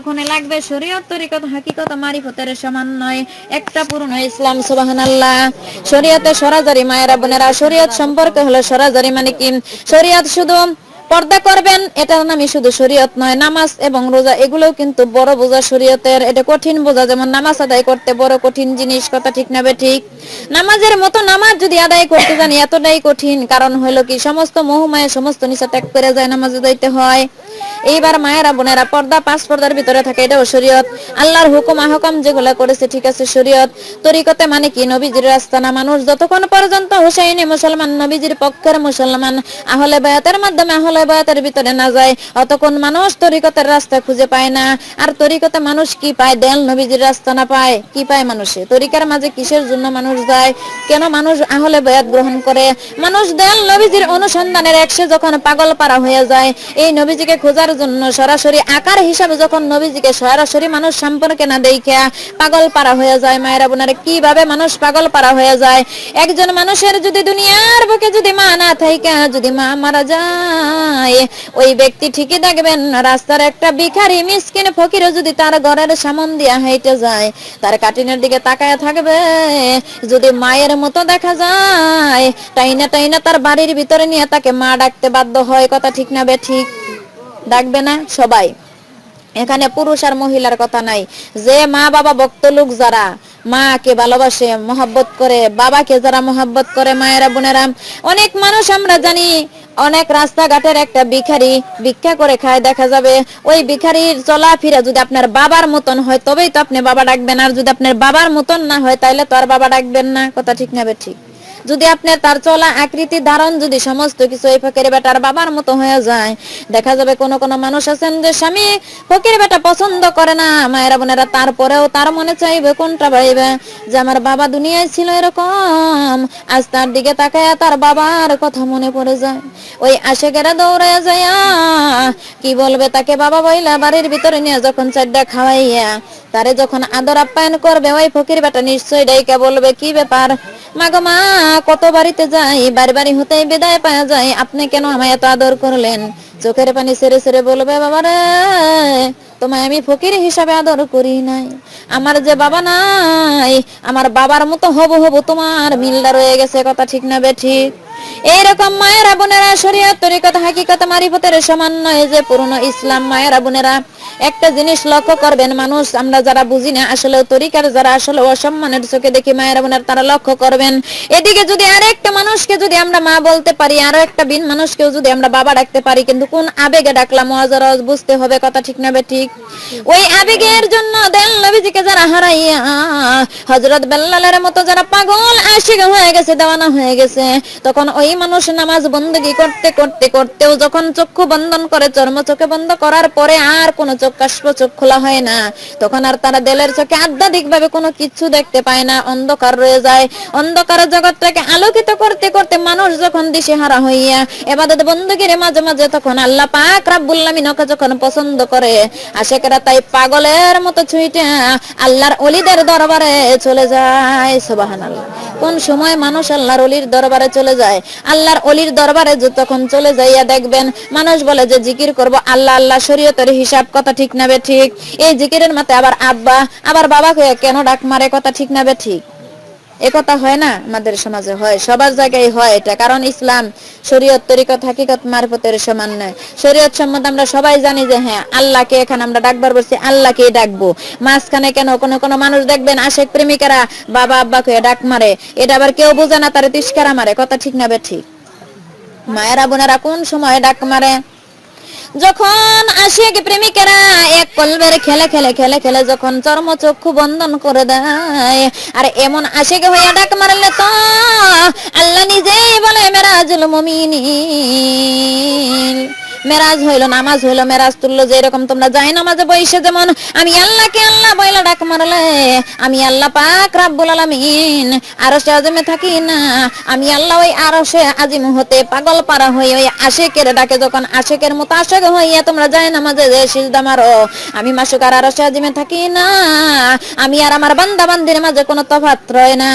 ততক্ষণে লাগবে শরীয়ত তরিকত, হাকিকত মারিফতের সমন্বয় একটা পূর্ণ ইসলাম, সুবহানাল্লাহ। শরীয়তে সরাসরি মায়েরা বোনেরা, শরীয়ত সম্পর্কে হলো সরাসরি মানে কি? শরীয়ত শুধু পর্দা করবেন, এটার নামই শুধু শরীয়ত নয়, নামাজ এবং রোজা, এগুলোও কিন্তু বড় বোঝা শরীয়তের। এটা কঠিন বোঝা, যেমন নামাজ আদায় করতে বড় কঠিন জিনিস, কথা ঠিক না ঠিক? নামাজের মতো নামাজ যদি আদায় করতে জানি, এতটাই কঠিন। কারণ হলো কি, সমস্ত মোহমায়, সমস্ত নিশা ত্যাগ করে যায়, নামাজ আদাইতে হয়। এইবার মায়েরা, বোনেরা পর্দা, পাঁচ পর্দার ভিতরে থাকে এটাও শরীয়ত। আল্লাহর হুকুম, আহকাম যেগুলো করেছে, ঠিক আছে, শরীয়ত। তরিকতে মানে কি? নবীজির রাস্তা না মানুষ? যতক্ষণ পর্যন্ত হুসাইনি মুসলমান, নবীজির পক্ষের মুসলমান আহলে বায়াতের মাধ্যমে আহলে বায়াতের ভিতরে না যায়, অতক্ষণ মানুষ তরিকতের রাস্তা খুঁজে পায় না। আর তরিকতে মানুষ কি পায়? দেল নবীজির রাস্তা না পায়। কি পায় মানুষে? তরিকার মাঝে কিসের জন্য মানুষ যায়? কেন মানুষ আহলে বায়াত গ্রহণ করে? মানুষ দেল নবীজির অনুসন্ধানের একসে যখন পাগল পারা হয়ে যায়, এই নবীজিকে খোঁজার জন্য সরাসরি আকার হিসাবে যখন নবীজিকে সরাসরি মানুষ সম্পর্কে না দেখা পাগল পারা হয়ে যায়, মায়েরা বোনারে, কীভাবে মানুষ পাগল পারা হয়ে যায়? একজন মানুষের যদি দুনিয়ার বুকে যদি মা না থাইকা যদি মা মারা যায়, ওই ব্যক্তি ঠিকই দেখবেন, রাস্তার একটা ভিখারি মিসকিন ফকিরও যদি তার ঘরের সামন দিয়া হেঁটে যায়, তার কাটিনের দিকে তাকায় থাকবে। যদি মায়ের মতো দেখা যায় টাইনা টাইনা তার বাড়ির ভিতরে নিয়ে তাকে মা ডাকতে বাধ্য হয়, কথা ঠিক না বে ঠিক? ডাকবে না? সবাই। এখানে পুরুষ আর মহিলার কথা নাই। যে মা বাবা ভক্ত লোক যারা, মাকে ভালোবাসে, মহাব্বত করে, বাবাকে যারা মহাব্বত করে, মায়েরা, বোনেরা, অনেক মানুষ আমরা জানি, অনেক রাস্তাঘাটের একটা ভিখারি ভিক্ষা করে খায়, দেখা যাবে, ওই ভিখারির চলাফেরা যদি আপনার বাবার মতন হয়, তবেই তো আপনি বাবা ডাকবেন, আর যদি আপনার বাবার মতন না হয় তাহলে তো আর বাবা ডাকবেন না। কথা ঠিক না ঠিক? যদি আপনার তার চলা আকৃতি ধারণ, যদি সমস্ত কিছু এই ফকির বেটার বাবার মতো হয়ে যায়, দেখা যাবে কোন কোন মানুষ আছেন যে স্বামী ফকির বেটা পছন্দ করে না, মায়েরা বোনেরা তারপরেও তার মনে চাইবে, কোনটা পাইবে যে আমার বাবা দুনিয়ায় ছিল এরকম, আজ তার দিকে তাকায় তার বাবার কথা মনে পড়ে যায়। ওই আশেকেরা দৌড়ে যায় কি বলবে তাকে বাবা বইলা বাড়ির ভিতরে নিয়ে যখন চারটা খাওয়াইয়া, তারে যখন আদর আপ্যায়ন করবে, ওই ফকির বেটা নিশ্চয়ই ডাইকা বলবে, কি ব্যাপার? মাগো কত বাড়িতে যাই, বাড়ি বাড়ি হতেই বিদায় পাওয়া যায়। আপনি কেন আমায় এত আদর করলেন? চোখের পানি সেরে সেরে বলবে বাবা রে তোমায় আমি ফকির হিসাবে আদর করি নাই। আমার যে বাবা নাই, আমার বাবার মতো হব হব তোমার মিলটা রয়ে গেছে, কথা ঠিক না ঠিক? এইরকম মায়েরা বোনেরা, শরীয়ত তরিকত, হাকিকত, মারিফতের সমন্বয়ে যে পুরনো ইসলাম মায়েরা বোনেরা। একটা জিনিস লক্ষ্য করবেন, মানুষ, আমরা যারা বুঝি না, আসলে তরিকার যারা, আসলে অসম্মানের চোখে দেখি মায়েরা বোনের, তারা লক্ষ্য করবেন। এদিকে যদি আরেকটা মানুষকে যদি আমরা মা বলতে পারি, আরও একটা বিন মানুষকেও যদি আমরা বাবা ডাকতে পারি, কিন্তু কোন আবেগে ডাকলাম ওয়াজারজ বুঝতে হবে কথা ঠিক না ঠিক? ওই আবেগের জন্য দেল নবীজিকে যারা হারাইয়া, হযরত বেল্লালের মতো যারা পাগল, আশিক হয়ে গেছে, দেওয়ানা হয়ে গেছে, তখন ওই মানুষ নামাজ বন্দী করতে করতে, করতেও যখন চক্ষু বন্ধন করে চর্ম চোখে বন্ধ করার পরে আর কোনো চোখ চোখ খোলা হয় না। তখন আর তারা দেলের চোখে আধ্যাত্মিক ভাবে কোনো কিছু দেখতে পায় না। অন্ধকার রয়ে যায়। অন্ধকার জগৎটাকে আলোকিত করতে করতে মানুষ যখন দিশে হারা হইয়া এবাদত মাঝে মাঝে তখন আল্লাহ পাক যখন পছন্দ করে, আশেকেরা তাই পাগলের মতো ছুঁইটা আল্লাহর অলিদের দরবারে চলে যায়। সুবহানাল্লাহ। কোন সময় মানুষ আল্লাহর অলির দরবারে চলে যায়? আল্লাহর অলির দরবারে যতক্ষণ চলে যাইয়া দেখবেন, মানুষ বলে যে জিকির করব আল্লাহ আল্লাহ, শরীয়তের হিসাব কথা ঠিক না বে ঠিক? এই জিকিরের মতে আবার আব্বা, আবার বাবাকে কেন ডাক মারে? কথা ঠিক না বে ঠিক? একথা হয় না আমাদের সমাজে হয়, সবার জায়গায় হয় এটা। কারণ ইসলাম শরীয়ত, তরিকত, হাকিকত মারফতের সমান নয়। শরীয়ত সম্বন্ধে আমরা সবাই জানি যে হ্যাঁ আল্লাহকে এখানে আমরা ডাকবার বলছি আল্লাহকে ডাকবো। মাঝখানে কেন কোনো কোনো মানুষ দেখবেন, আশেক প্রেমিকারা বাবা আব্বা আব্বাকে ডাক মারে। এটা আবার কেউ বোঝে না, তারে তিস্কারা মারে। কথা ঠিক না বে ঠিক? মায়েরা, বোনেরা কোন সময় ডাক মারে? যখন আশিক প্রেমিকেরা এক কলবের খেলে খেলে খেলে খেলে যখন চর্ম চক্ষু বন্ধন করে দেয়, আর এমন আশিক হইয়া ডাক মারলে তো আল্লাহ নিজেই বলে, মেরাজুল মুমিনিন। মেরাজ হইল নামাজ হইল মেরাজ তুললো যে এরকম তোমরা যাই নামাজে বইসে যেমন আমি আল্লাহকে আল্লাহ বইলা ডাক মারলে আমি আল্লাহ পাক রাব্বুল আলামিন আরশে আজমে থাকি না আমি আল্লাহ ওই আরশে আজিম হতে পাগল পারা হই ওই আশেকের ডাকে যখন আশেকের মতো আশেক হইয়া তোমরা যাই নামাজে যে সিজদা মারো আমি মাসুকার আরশে আজিমে থাকি না আমি আর আমার বান্দা বান্দির মাঝে কোনো তফাৎ রয় না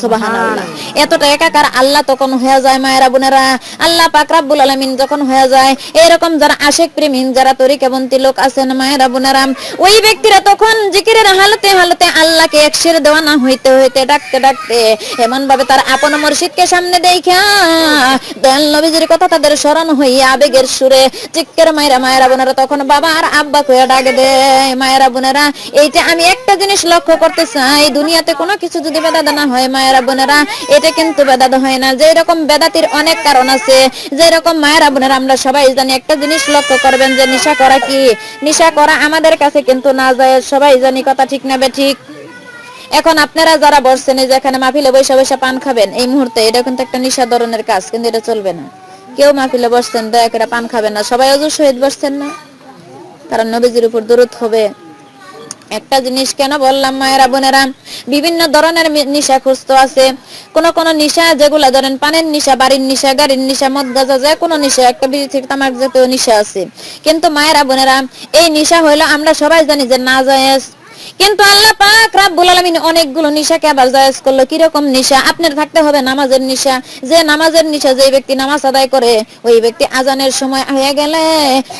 সুবহানাল্লাহ। এতটা একাকার আল্লাহ তখন হয়ে যায় মায়েরা বোনেরা আল্লাহ পাক রাব্বুল আলামিন যখন হয়ে যায় এরকম যারা আশেক প্রেমিক যারা তরিকাবন্তি লোক আছেন, মায়েরা বোনেরাম ওই ব্যক্তিরা তখন জিকিরের হালতে হালতে আল্লাহকে একশের দেওয়া না হইতে হইতে ডাকতে ডাকতে এমন ভাবে তার আপন মুর্শিদকে সামনে দেখা দয়াল নবীজির কথা তাদের স্মরণ আবেগের সুরে মায়েরা মায়েরা তখন বাবা আর আব্বা ডাক দেয়, মায়েরা, বোনেরা, এইটা আমি একটা জিনিস লক্ষ্য করতে চাই, দুনিয়াতে কোনো কিছু যদি বেদাত না হয়, মায়েরা, বোনেরা, এটা কিন্তু বেদাত হয় না। যে রকম বেদাতির অনেক কারণ আছে যে রকম মায়েরা, বোনেরা, আমরা সবাই জানি একটা জিনিস লক্ষ্য করবেন যে নিশা করা কি? নিশা করা আমাদের কাছে কিন্তু না যায়, সবাই জানি কথা ঠিক না ঠিক। এখন আপনারা যারা বসছেন, এই যে এখানে বসে বসে পান খাবেন, এই মুহূর্তে এটা কিন্তু একটা নিশা ধরনের কাজ, কিন্তু এটা চলবে না। কেউ মাফিলে বসছেন, দয়া করে পান খাবেন না। সবাই অজু শহীদ বসছেন না। কারণ নবীজির উপর দূরত হবে। একটা জিনিস কেন বললাম, মায়েরা বোনেরা? বিভিন্ন ধরনের নিশা খুঁজতো আছে। কোন কোন নিশা যেগুলা ধরেন পানের নিশা, বাড়ির নিশা, গাড়ির নিশা মদ গাজা যে কোনো নিশা, একটা বিড়ি তামাক জাতীয় নিশা আছে। কিন্তু মায়েরা বোনেরা, এই নিশা হইল আমরা সবাই জানি যে না যায় কিন্তু আল্লাহ পাক রাব্বুল আলামিন অনেকগুলো নিশাকে আবার জায়েজ করল। কি রকম নিশা? আপনার থাকতে হবে নামাজের নিশা। যে নামাজের নিশা যে ব্যক্তি নামাজ আদায় করে, ওই ব্যক্তি আজানের সময় হয়ে গেলে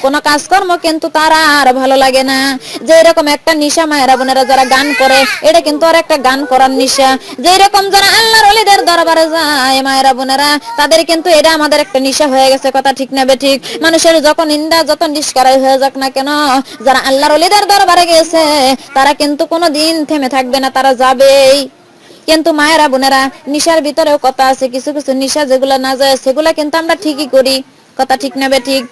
কোনো কাজকর্ম কিন্তু তার আর ভালো লাগে না। যে এরকম একটা নিশা মায়েরা বোনেরা যারা গান করে, এটা কিন্তু আর একটা গান করার নিশা। যে এরকম যারা আল্লাহর দরবারে যায় মায়েরা বোনেরা। তাদের কিন্তু এটা আমাদের একটা নিশা হয়ে গেছে, কথা ঠিক না ঠিক। মানুষের যখন নিন্দা যত নিষ্কারাই হয়ে যাক না কেন, যারা আল্লাহর অলিদার দরবারে গেছে, তারা কিন্তু কোনো দিন থেমে থাকবে না, তারা যাবেই। কিন্তু মায়েরা বোনেরা, নিশার ভিতরেও কথা আছে, কিছু কিছু নিশা যেগুলো না যায়, সেগুলা কিন্তু আমরা ঠিকই করি। কথা ঠিক না ঠিক।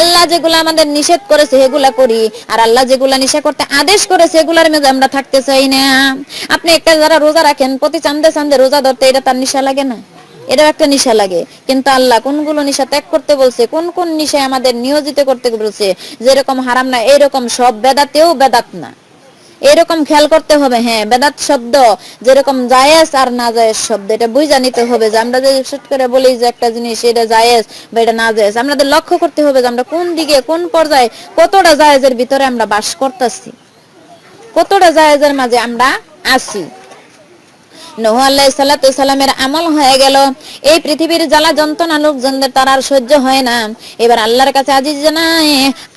আল্লাহ যেগুলো আমাদের নিষেধ করেছে, সেগুলা করি। আর আল্লাহ যেগুলা নিষেধ করতে আদেশ করেছে, সেগুলার মধ্যে আমরা থাকতে চাই না। আপনি একটা যারা রোজা রাখেন, প্রতি চান্দে চান্দে রোজা ধরতে এটা তার নিশা লাগে না? এটাও একটা নিশা লাগে। কিন্তু আল্লাহ কোনগুলো নিশা ত্যাগ করতে বলছে, কোন কোন নিশায় আমাদের নিয়োজিত করতে বলছে, যেরকম হারাম না, এরকম সব বেদাতেও বেদাত না। এরকম খেয়াল করতে হবে হ্যাঁ বেদাত শব্দ যেরকম জায়েজ আর না জায়েজ শব্দ, এটা বুঝা নিতে হবে যে আমরা যে ছোট করে বলি যে একটা জিনিস এটা জায়েজ বা এটা না জায়েজ, আমাদের লক্ষ্য করতে হবে যে আমরা কোন দিকে, কোন পর্যায়ে কতটা জায়েজের ভিতরে আমরা বাস করতেছি, কতটা জায়েজের মাঝে আমরা আছি। নহ আল্লাহ সাল্লাতু সাল্লামের আমল হয়ে গেল। এই পৃথিবীর জ্বালা যন্ত্রণা লোকজনদের তার আর সহ্য হয় না। এবার আল্লাহর কাছে আজিজ জানায়,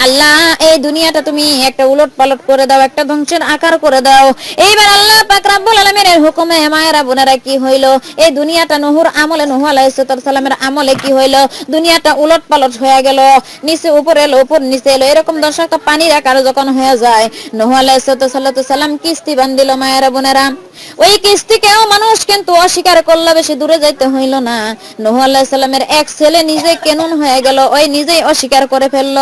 আল্লাহ, এই দুনিয়াটা তুমি একটা উলট পালট করে দাও, একটা ধ্বংসের আকার করে দাও। এইবার আল্লাহ পাক রাব্বুল আলামিনের হুকুমে মায়েরা, বোনেরা কি হইল? এই দুনিয়াটা নহর আমলে নহ আলাইহিস সালামের আমলে কি হইল? দুনিয়াটা উলট পালট হয়ে গেল, নিচে উপরে এলো, উপর নিচে এলো, এরকম দশটা পানির আকার যখন হয়ে যায়, নহ আলাইহিস সালাম কিস্তি বান্ধিল মায়েরা, বোনেরা। ওই কিস্তিকেও মানুষ কিন্তু অস্বীকার করল বেশি দূরে যাইতে হইল না। নহ আলাইসাল্লামের এক ছেলে নিজে কেনুন হয়ে গেল, ওই নিজেই অস্বীকার করে ফেলল।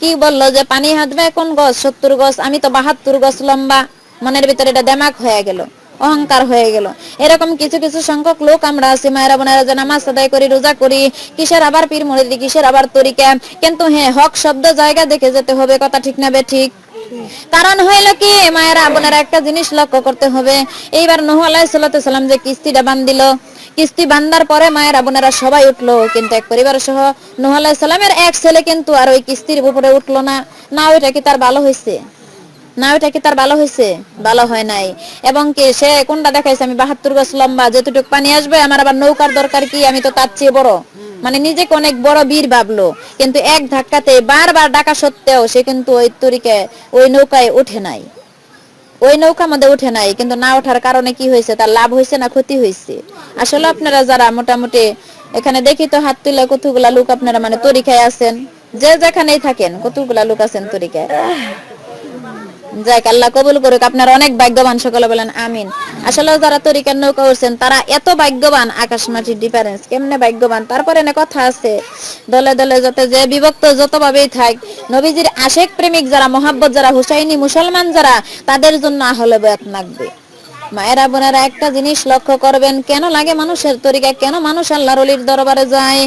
কি বলল যে, পানি হাঁটবে কোন গছ? সত্তর গছ? আমি তো বাহাত্তর গছ লম্বা। মনের ভিতরে এটা দেমাক হয়ে গেল, অহংকার হয়ে গেল। এরকম কিছু কিছু সংখ্যক লোক আমরা আছি, মায়েরা বোনেরা যে নামাজ আদায় করি, রোজা করি, কিসের আবার পীর মরিদি কিসের আবার তরিকা? কিন্তু হ্যাঁ হক শব্দ জায়গা দেখে যেতে হবে, কথা ঠিক না বে ঠিক। কারণ হইল কি, মায়েরা বোনেরা একটা জিনিস লক্ষ্য করতে হবে। এইবার নহ আলাইসাল্লাম যে কিস্তিটা বান্ধিল, কিস্তি বান্ধার পরে মায়েরা, বোনেরা সবাই উঠল, কিন্তু এক পরিবার সহ নহ আলাইসাল্লামের এক ছেলে কিন্তু আর ওই কিস্তির উপরে উঠল না। না, ওইটা কি তার ভালো হয়েছে না, ওইটা কি তার ভালো হয়েছে ভালো হয় নাই। এবং কি সে কোনটা দেখাইছে? আমি বাহাত্তর গাছ লম্বা, যেটুকু পানি আসবে, আমার আবার নৌকার দরকার কি? আমি তো তার চেয়ে বড়। মানে নিজেকে অনেক বড় বীর ভাবলো। কিন্তু এক ধাক্কাতে বারবার ডাকা সত্ত্বেও সে কিন্তু ওই তরিকে, ওই নৌকায় ওঠে নাই। ওই নৌকা মধ্যে উঠে নাই, কিন্তু না ওঠার কারণে কি হয়েছে, তার লাভ হয়েছে না ক্ষতি হয়েছে? আসলে আপনারা যারা মোটামুটি এখানে দেখি তো হাত তুলে কতগুলা লোক আপনারা মানে তরিকায় আছেন, যে যেখানেই থাকেন, কতগুলা লোক আছেন তরিকায়? যাক, আল্লাহ কবুল করুক। আপনারা অনেক ভাগ্যবান সকলে বলেন, আমিন। আসলে যারা তরিকার নৌকা উঠছেন তারা এত ভাগ্যবান আকাশ মাটির ডিফারেন্স কেমনে ভাগ্যবান? তারপরে না কথা আছে, দলে দলে যাতে যে বিভক্ত যতভাবেই থাক, নবীজির আশেক প্রেমিক যারা, মোহাব্বত যারা, হুসাইনি মুসলমান যারা, তাদের জন্য আহলে বয়াত লাগবে। মায়েরা বোনেরা একটা জিনিস লক্ষ্য করবেন কেন লাগে মানুষের তরিকা কেন মানুষ আল্লাহর অলির দরবারে যায়?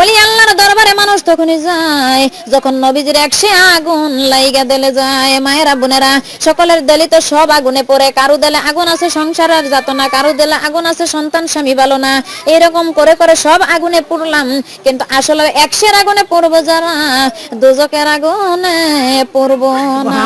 ওলি আল্লাহর দরবারে মানুষ তখনই যায় যখন নবীজির একশে আগুন লাইগা দেলে যায়। মায়েরা বোনেরা সকলের দেলি তো সব আগুনে পড়ে কারু দেলে আগুন আছে সংসারের যাতনা কারু দেলে আগুন আছে সন্তান স্বামী ভালো না। এরকম করে করে সব আগুনে পুড়লাম কিন্তু আসলে একশের আগুনে পড়ব যারা দুজকের আগুনে পড়ব না।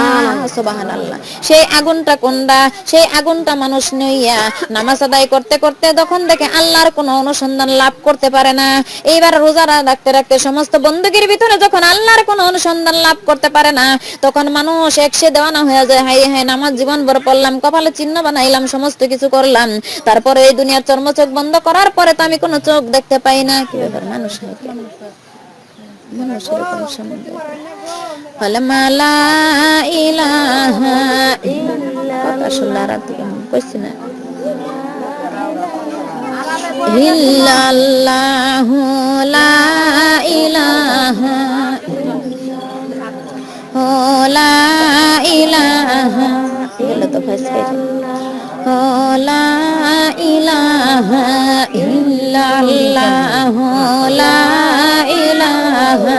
সুবহানাল্লাহ। সেই আগুনটা কোনটা? সেই আগুনটা মানুষ অলস নইয়া নামাজ আদায় করতে করতে তখন দেখে আল্লাহর কোনো অনুসন্ধান লাভ করতে পারে না এইবার রোজা রাখতে রাখতে সমস্ত বন্দুকের ভিতরে যখন আল্লাহর কোনো অনুসন্ধান লাভ করতে পারে না তখন মানুষ একসে দেওয়ানা হয়ে যায় হাই হাই নামাজ জীবন ভর পড়লাম কপালে চিহ্ন বানাইলাম সমস্ত কিছু করলাম তারপরে এই দুনিয়ার চর্ম চোখ বন্ধ করার পরে তো আমি কোনো চোখ দেখতে পাই না কি ব্যাপার মানুষ নাকি? মানুষের কোনো সম্বন্ধ فلما لا إله إلا কথা কইছি না। ইল্লাল্লাহু লা ইলাহা ও লা ইলাহা এগুলো তো ফাঁস গেছে ও লা ইলাহা ইলাহা